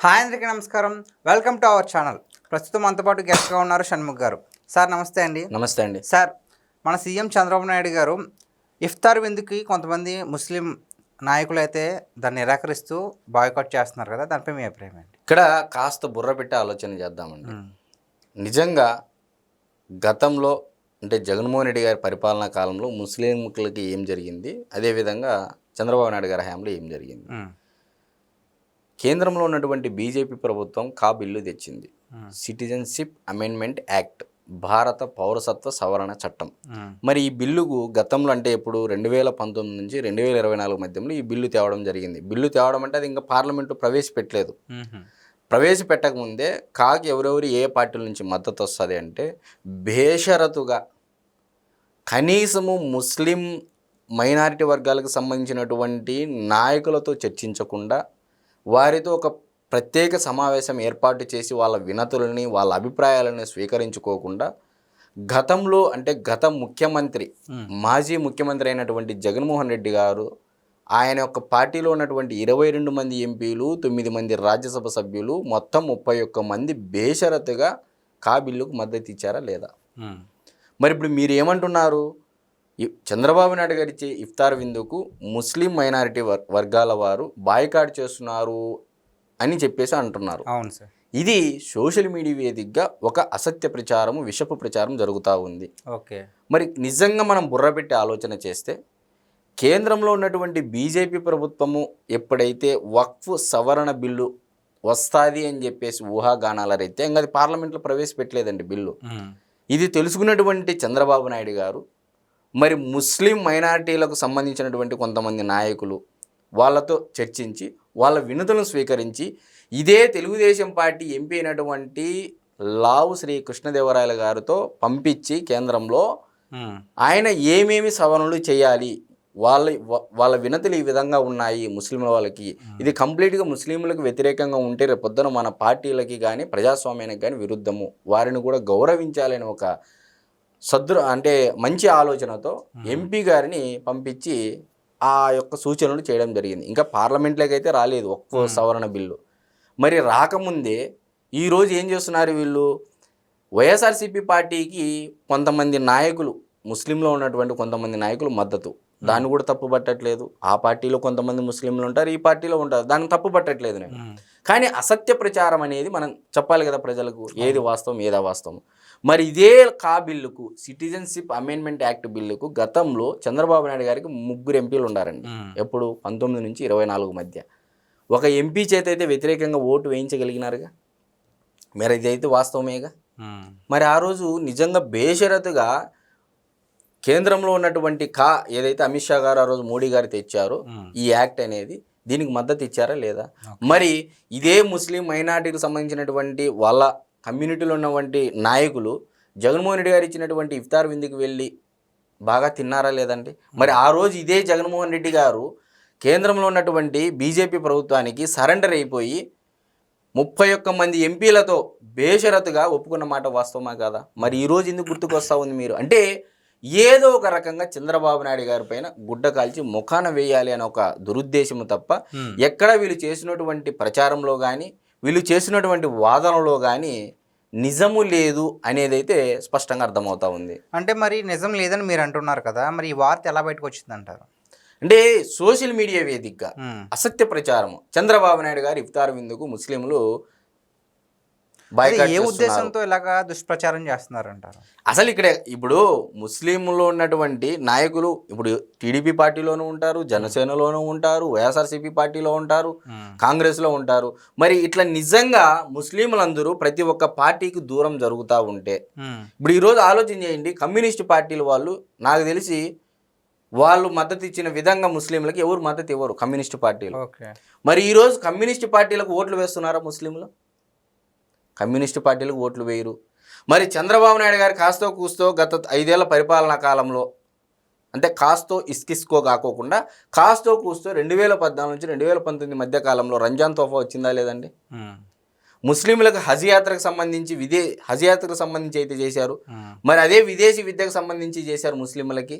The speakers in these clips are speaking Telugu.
హాయ్ అందరికీ నమస్కారం. వెల్కమ్ టు అవర్ ఛానల్ ప్రస్తుతం మనతో పాటు గెస్ట్గా ఉన్నారు షణ్ముఖ్ గారు. సార్ నమస్తే అండి. నమస్తే అండి. సార్ మన సీఎం చంద్రబాబు నాయుడు గారు ఇఫ్తార్ విందుకి కొంతమంది ముస్లిం నాయకులు అయితే దాన్ని నిరాకరిస్తూ బాయ్కాట్ చేస్తున్నారు కదా దానిపై మీ అభిప్రాయం ఏంటి? ఇక్కడ కాస్త బుర్ర పెట్టి ఆలోచన చేద్దామండి. నిజంగా గతంలో అంటే జగన్మోహన్ రెడ్డి గారి పరిపాలనా కాలంలో ముస్లింలకి ఏం జరిగింది అదేవిధంగా చంద్రబాబు నాయుడు గారి హయాంలో ఏం జరిగింది? ఉమ్, కేంద్రంలో ఉన్నటువంటి బీజేపీ ప్రభుత్వం కా బిల్లు తెచ్చింది. సిటిజన్షిప్ అమెండ్మెంట్ యాక్ట్ భారత పౌరసత్వ సవరణ చట్టం. మరి ఈ బిల్లుకు గతంలో అంటే ఇప్పుడు రెండు వేల పంతొమ్మిది నుంచి రెండు వేల ఇరవై నాలుగు మధ్యలో ఈ బిల్లు తేవడం జరిగింది. బిల్లు తేవడం అంటే అది ఇంకా పార్లమెంటు ప్రవేశపెట్టలేదు. ప్రవేశపెట్టకముందే కాకి ఎవరెవరు ఏ పార్టీల నుంచి మద్దతు వస్తుంది అంటే బేషరతుగా కనీసము ముస్లిం మైనారిటీ వర్గాలకు సంబంధించినటువంటి నాయకులతో చర్చించకుండా వారితో ఒక ప్రత్యేక సమావేశం ఏర్పాటు చేసి వాళ్ళ వినతులని వాళ్ళ అభిప్రాయాలను స్వీకరించుకోకుండా గతంలో అంటే గత ముఖ్యమంత్రి. మాజీ ముఖ్యమంత్రి అయినటువంటి జగన్మోహన్ రెడ్డి గారు ఆయన యొక్క పార్టీలో ఉన్నటువంటి ఇరవై రెండు మంది ఎంపీలు తొమ్మిది మంది రాజ్యసభ సభ్యులు మొత్తం ముప్పై ఒక్క మంది బేషరతుగా కా బిల్లుకు మద్దతు ఇచ్చారా లేదా? మరి ఇప్పుడు మీరు ఏమంటున్నారు? చంద్రబాబు నాయుడు గారి ఇచ్చే ఇఫ్తార్ విందుకు ముస్లిం మైనారిటీ వర్ వర్గాల వారు బాయ్కాట్ చేస్తున్నారు అని చెప్పేసి అంటున్నారు. అవును సార్. ఇది సోషల్ మీడియా వేదికగా ఒక అసత్య ప్రచారము విషపు ప్రచారం జరుగుతూ ఉంది. ఓకే. మరి నిజంగా మనం బుర్ర పెట్టి ఆలోచన చేస్తే కేంద్రంలో ఉన్నటువంటి బీజేపీ ప్రభుత్వము ఎప్పుడైతే వక్ఫ్ సవరణ బిల్లు వస్తుంది అని చెప్పేసి ఊహాగానాల రీత్యా ఇంకా అది పార్లమెంట్లో ప్రవేశపెట్టలేదండి బిల్లు. ఇది తెలుసుకున్నటువంటి చంద్రబాబు నాయుడు గారు మరి ముస్లిం మైనారిటీలకు సంబంధించినటువంటి కొంతమంది నాయకులు వాళ్ళతో చర్చించి వాళ్ళ వినతులను స్వీకరించి ఇదే తెలుగుదేశం పార్టీ ఎంపీ అయినటువంటి లావు శ్రీ కృష్ణదేవరాయల గారితో పంపించి కేంద్రంలో ఆయన ఏమేమి సవరణలు చేయాలి వాళ్ళ వాళ్ళ వినతులు ఈ విధంగా ఉన్నాయి ముస్లింల వాళ్ళకి. ఇది కంప్లీట్గా ముస్లింలకు వ్యతిరేకంగా ఉంటే రేపు పొద్దున మన పార్టీలకి కానీ ప్రజాస్వామ్యానికి కానీ విరుద్ధము. వారిని కూడా గౌరవించాలని ఒక సదృ అంటే మంచి ఆలోచనతో ఎంపీ గారిని పంపించి ఆ యొక్క సూచనలు చేయడం జరిగింది. ఇంకా పార్లమెంట్లోకి అయితే రాలేదు ఒక్క సవరణ బిల్లు. మరి రాకముందే ఈరోజు ఏం చేస్తున్నారు వీళ్ళు? వైఎస్ఆర్సీపీ పార్టీకి కొంతమంది నాయకులు ముస్లింలో ఉన్నటువంటి కొంతమంది నాయకులు మద్దతు. దాన్ని కూడా తప్పు పట్టట్లేదు. ఆ పార్టీలో కొంతమంది ముస్లింలు ఉంటారు ఈ పార్టీలో ఉంటారు. దాన్ని తప్పు పట్టట్లేదు నేను. కానీ అసత్య ప్రచారం అనేది మనం చెప్పాలి కదా ప్రజలకు ఏది వాస్తవం ఏదా వాస్తవం. మరి ఇదే కా బిల్లుకు సిటిజన్షిప్ అమెండ్మెంట్ యాక్ట్ బిల్లుకు గతంలో చంద్రబాబు నాయుడు గారికి ముగ్గురు ఎంపీలు ఉండారండి. ఎప్పుడు? పంతొమ్మిది నుంచి ఇరవై నాలుగు మధ్య. ఒక ఎంపీ చేత అయితే వ్యతిరేకంగా ఓటు వేయించగలిగినారుగా? మరి ఇదైతే వాస్తవమేగా? మరి ఆ రోజు నిజంగా బేషరతుగా కేంద్రంలో ఉన్నటువంటి కా ఏదైతే అమిత్ షా గారు ఆ రోజు మోడీ గారు తెచ్చారో ఈ యాక్ట్ అనేది దీనికి మద్దతు ఇచ్చారా లేదా? మరి ఇదే ముస్లిం మైనార్టీకి సంబంధించినటువంటి వాళ్ళ కమ్యూనిటీలో ఉన్నటువంటి నాయకులు జగన్మోహన్ రెడ్డి గారు ఇచ్చినటువంటి ఇఫ్తార్ విందుకు వెళ్ళి బాగా తిన్నారా లేదండి? మరి ఆ రోజు ఇదే జగన్మోహన్ రెడ్డి గారు కేంద్రంలో ఉన్నటువంటి బీజేపీ ప్రభుత్వానికి సరెండర్ అయిపోయి ముప్పై ఒక్క మంది ఎంపీలతో బేషరతుగా ఒప్పుకున్న మాట వాస్తవమా కాదా? మరి ఈ రోజు ఎందుకు గుర్తుకొస్తా ఉంది మీరు? అంటే ఏదో ఒక రకంగా చంద్రబాబు నాయుడు గారి పైన గుడ్డ కాల్చి ముఖాన వేయాలి అనే ఒక దురుద్దేశము తప్ప. ఎక్కడ వీళ్ళు చేసినటువంటి ప్రచారంలో కానీ వీళ్ళు చేసినటువంటి వాదనలో కానీ నిజము లేదు అనేదైతే స్పష్టంగా అర్థమవుతా ఉంది. అంటే మరి నిజం లేదని మీరు అంటున్నారు కదా మరి ఈ వార్త ఎలా బయటకు వచ్చింది అంటారు అంటే సోషల్ మీడియా వేదికగా అసత్య ప్రచారము. చంద్రబాబు నాయుడు గారు ఇఫ్తార్ విందుకు ముస్లింలు ఏ. ఉద్దేశంతో ఇలాగా దుష్ప్రచారం చేస్తున్నారు అంటారు అసలు ఇక్కడ ఇప్పుడు ముస్లింలో ఉన్నటువంటి నాయకులు ఇప్పుడు టీడీపీ పార్టీలోనూ ఉంటారు జనసేనలోనూ ఉంటారు వైఎస్ఆర్సీపీ పార్టీలో ఉంటారు కాంగ్రెస్లో ఉంటారు. మరి ఇట్లా నిజంగా ముస్లింలందరూ ప్రతి ఒక్క పార్టీకి దూరం జరుగుతూ ఉంటే ఇప్పుడు ఈరోజు ఆలోచన చేయండి కమ్యూనిస్ట్ పార్టీల వాళ్ళు నాకు తెలిసి వాళ్ళు మద్దతు ఇచ్చిన విధంగా ముస్లింలకు ఎవరు మద్దతు ఇవ్వరు కమ్యూనిస్ట్ పార్టీలు. మరి ఈరోజు కమ్యూనిస్ట్ పార్టీలకు ఓట్లు వేస్తున్నారా ముస్లింలు? కమ్యూనిస్ట్ పార్టీలకు ఓట్లు వేయరు. మరి చంద్రబాబు నాయుడు గారు కాస్తో కూస్తో గత ఐదేళ్ళ పరిపాలనా కాలంలో అంటే కాస్తో ఇస్కిస్కో కాకోకుండా కాస్తో కూస్తో రెండు వేల పద్నాలుగు నుంచి రెండు వేల పంతొమ్మిది మధ్య కాలంలో రంజాన్ తోఫా వచ్చిందా లేదండి? ముస్లింలకు హజ్ యాత్రకు సంబంధించి విదే హజ్ యాత్రకు సంబంధించి అయితే చేశారు. మరి అదే విదేశీ విద్యకు సంబంధించి చేశారు ముస్లింలకి.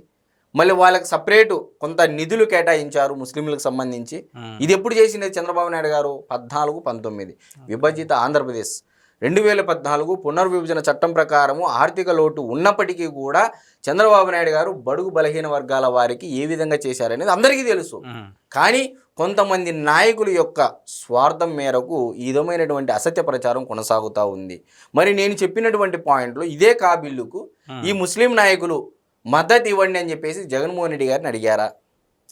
మళ్ళీ వాళ్ళకి సపరేటు కొంత నిధులు కేటాయించారు ముస్లింలకు సంబంధించి. ఇది ఎప్పుడు చేసింది చంద్రబాబు నాయుడు గారు? పద్నాలుగు పంతొమ్మిది. విభజిత ఆంధ్రప్రదేశ్. రెండు వేల పద్నాలుగు పునర్విభజన చట్టం ప్రకారము ఆర్థిక లోటు ఉన్నప్పటికీ కూడా చంద్రబాబు నాయుడు గారు బడుగు బలహీన వర్గాల వారికి ఏ విధంగా చేశారనేది అందరికీ తెలుసు. కానీ కొంతమంది నాయకుల యొక్క స్వార్థం మేరకు ఈ విధమైనటువంటి అసత్య ప్రచారం కొనసాగుతూ ఉంది. మరి నేను చెప్పినటువంటి పాయింట్లో ఇదే కాబిల్లుకు ఈ ముస్లిం నాయకులు మద్దతు ఇవ్వండి అని చెప్పేసి జగన్మోహన్ రెడ్డి గారిని అడిగారా?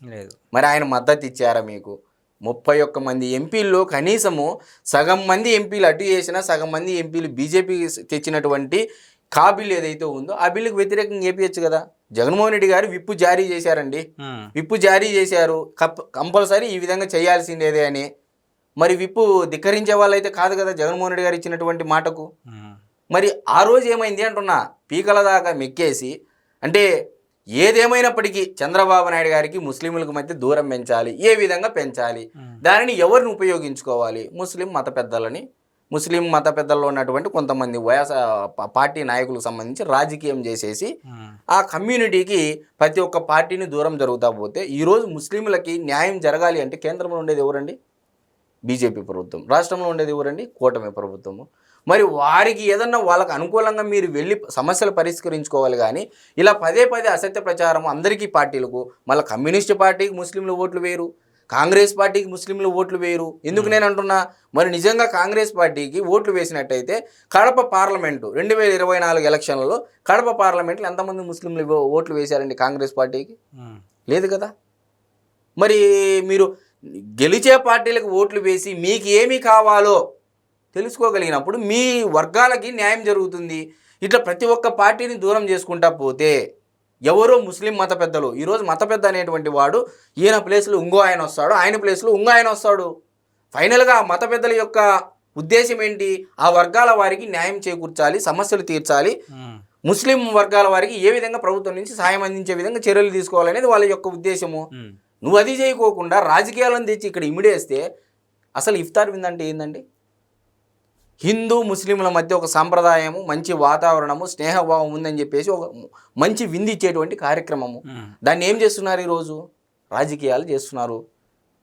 లేదు. మరి ఆయన మద్దతు ఇచ్చారా మీకు? ముప్పై ఒక్క మంది ఎంపీల్లో కనీసము సగం మంది ఎంపీలు అటు చేసినా సగం మంది ఎంపీలు బీజేపీ తెచ్చినటువంటి కా బిల్ ఏదైతే ఉందో ఆ బిల్లుకు వ్యతిరేకంగా ఏపీయచ్చు కదా. జగన్మోహన్ రెడ్డి గారు విప్పు జారీ చేశారండి. విప్పు జారీ చేశారు. కప్ కంపల్సరీ ఈ విధంగా చేయాల్సిందేదే అని. మరి విప్పు ధిక్కరించే వాళ్ళైతే కాదు కదా జగన్మోహన్ రెడ్డి గారు ఇచ్చినటువంటి మాటకు. మరి ఆ రోజు ఏమైంది అంటున్నా. పీకల దాకా మెక్కేసి అంటే ఏదేమైనప్పటికీ చంద్రబాబు నాయుడు గారికి ముస్లింలకు మధ్య దూరం పెంచాలి ఏ విధంగా పెంచాలి. దానిని ఎవరిని ఉపయోగించుకోవాలి? ముస్లిం మత పెద్దలని ముస్లిం మత పెద్దల్లో ఉన్నటువంటి కొంతమంది వయస పార్టీ నాయకులకు సంబంధించి రాజకీయం చేసేసి. ఆ కమ్యూనిటీకి ప్రతి ఒక్క పార్టీని దూరం జరుగుతా పోతే ఈరోజు ముస్లింలకి న్యాయం జరగాలి అంటే కేంద్రంలో ఉండేది ఎవరండి? బీజేపీ ప్రభుత్వం. రాష్ట్రంలో ఉండేది ఎవరండి? కూటమి ప్రభుత్వము. మరి వారికి ఏదన్నా వాళ్ళకి అనుకూలంగా మీరు వెళ్ళి సమస్యలు పరిష్కరించుకోవాలి కానీ ఇలా పదే పదే అసత్య ప్రచారం అందరికీ పార్టీలకు మళ్ళీ కమ్యూనిస్ట్ పార్టీకి ముస్లింలు ఓట్లు వేరు కాంగ్రెస్ పార్టీకి ముస్లింలు ఓట్లు వేరు ఎందుకు నేను అంటున్నా? మరి నిజంగా కాంగ్రెస్ పార్టీకి ఓట్లు వేసినట్టయితే కడప పార్లమెంటు రెండు వేల ఇరవై నాలుగు ఎలక్షన్లలో కడప పార్లమెంట్లో ఎంతమంది ముస్లింలు ఓట్లు వేశారండి కాంగ్రెస్ పార్టీకి. లేదు కదా? మరి మీరు గెలిచే పార్టీలకు ఓట్లు వేసి మీకు ఏమి కావాలో తెలుసుకోగలిగినప్పుడు మీ వర్గాలకి న్యాయం జరుగుతుంది. ఇట్లా ప్రతి ఒక్క పార్టీని దూరం చేసుకుంటా పోతే ఎవరో ముస్లిం మత పెద్దలు ఈరోజు మత పెద్ద అనేటువంటి వాడు ఈయన ప్లేస్లో ఇంకో ఆయన వస్తాడు ఆయన ప్లేస్లో ఇంకో ఆయన వస్తాడు. ఫైనల్గా ఆ మత పెద్దల యొక్క ఉద్దేశం ఏంటి? ఆ వర్గాల వారికి న్యాయం చేకూర్చాలి సమస్యలు తీర్చాలి. ముస్లిం వర్గాల వారికి ఏ విధంగా ప్రభుత్వం నుంచి సాయం అందించే విధంగా చర్యలు తీసుకోవాలనేది వాళ్ళ యొక్క ఉద్దేశము. నువ్వు అది చేయకోకుండా రాజకీయాలను తెచ్చి ఇక్కడ ఇమిడేస్తే అసలు ఇఫ్తార్ విందు అంటే ఏందండి? హిందూ ముస్లింల మధ్య ఒక సాంప్రదాయము మంచి వాతావరణము స్నేహభావం ఉందని చెప్పేసి ఒక మంచి విందు ఇచ్చేటువంటి కార్యక్రమము. దాన్ని ఏం చేస్తున్నారు ఈరోజు? రాజకీయాలు చేస్తున్నారు.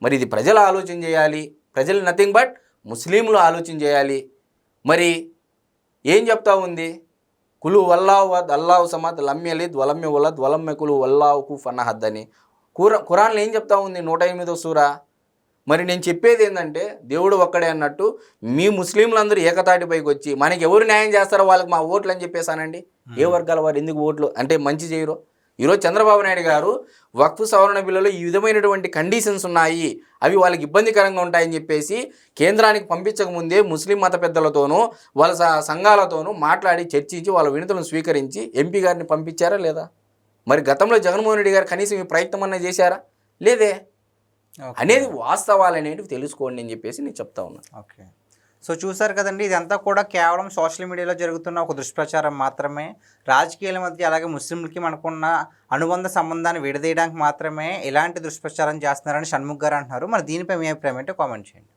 మరి ఇది ప్రజలు ఆలోచన చేయాలి. ప్రజలు నథింగ్ బట్ ముస్లింలు ఆలోచన చేయాలి. మరి ఏం చెప్తా ఉంది? కులు వల్లాహు వద్ అల్లాహు సమద్ లమ్యలిద్ వలమ్య వలద్ వలమ్య కులు వల్లాహుకు ఫన్నహద్ అని కుర ఖురాన్లో ఏం చెప్తా ఉంది? నూట ఎనిమిదో సూరా? మరి నేను చెప్పేది ఏంటంటే దేవుడు ఒక్కడే అన్నట్టు మీ ముస్లింలందరూ ఏకతాటిపైకి వచ్చి మనకి ఎవరు న్యాయం చేస్తారో వాళ్ళకి మా ఓట్లు అని చెప్పేసానండి. ఏ వర్గాల వారు ఎందుకు ఓట్లు? అంటే మంచి చేయరు. ఈరోజు చంద్రబాబు నాయుడు గారు వక్ఫ్ సవరణ బిల్లులో ఈ విధమైనటువంటి కండిషన్స్ ఉన్నాయి. అవి వాళ్ళకి ఇబ్బందికరంగా ఉంటాయని చెప్పేసి కేంద్రానికి పంపించక ముందే ముస్లిం మత పెద్దలతోనూ వాళ్ళ సంఘాలతోనూ మాట్లాడి చర్చించి వాళ్ళ వినతులను స్వీకరించి ఎంపీ గారిని పంపించారా లేదా? మరి గతంలో జగన్మోహన్ రెడ్డి గారు కనీసం ఈ ప్రయత్నం అన్నా చేశారా? లేదే. అనేది వాస్తవాలు అనేటివి తెలుసుకోండి అని చెప్పేసి నేను చెప్తా ఉన్నాను ఓకే సో చూసారు కదండి ఇదంతా కూడా కేవలం సోషల్ మీడియాలో జరుగుతున్న ఒక దుష్ప్రచారం మాత్రమే. రాజకీయాల మధ్య అలాగే ముస్లింలకి మనకున్న అనుబంధ సంబంధాన్ని విడదీయడానికి మాత్రమే ఇలాంటి దుష్ప్రచారం చేస్తున్నారని షణ్ముఖ్ గారు అంటున్నారు. మరి దీనిపై మీ అభిప్రాయం ఏంటో కామెంట్ చేయండి.